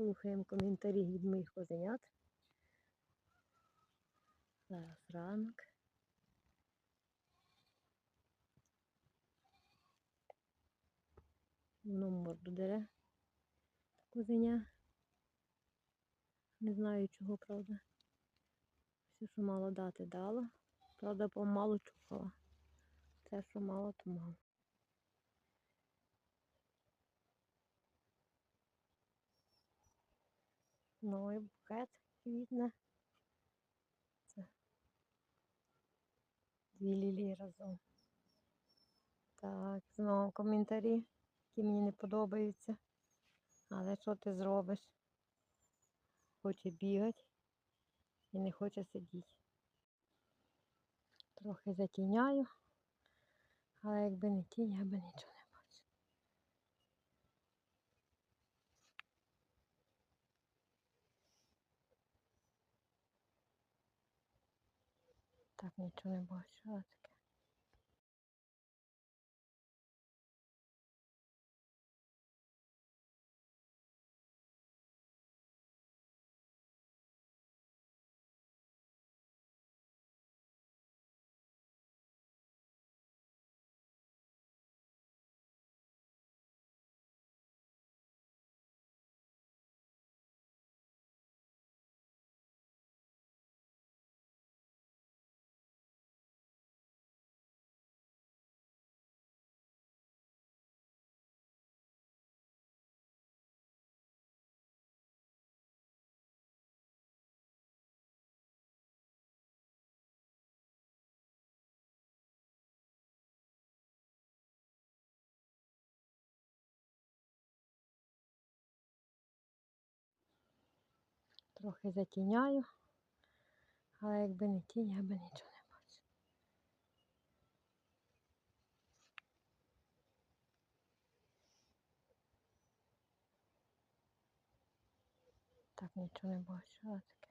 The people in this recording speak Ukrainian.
Слухаємо коментарі від моїх козенят. Зараз ранок. Воно морду дере. Козеня. Не знаю чого, правда. Все, що мало дати, дало. Правда, помалу чухала. Це, що мало, то мало. Новий букет квітне. Це дві лілії разом. Так, знову коментарі, які мені не подобаються. Але що ти зробиш? Хоче бігати і не хоче сидіти. Трохи затіняю, але якби не тінь, я би нічого не Так нічого не бачу. Таке. Трохи затіняю, але якби не тінь, я би нічого не бачив. Так нічого не бачу. але таке.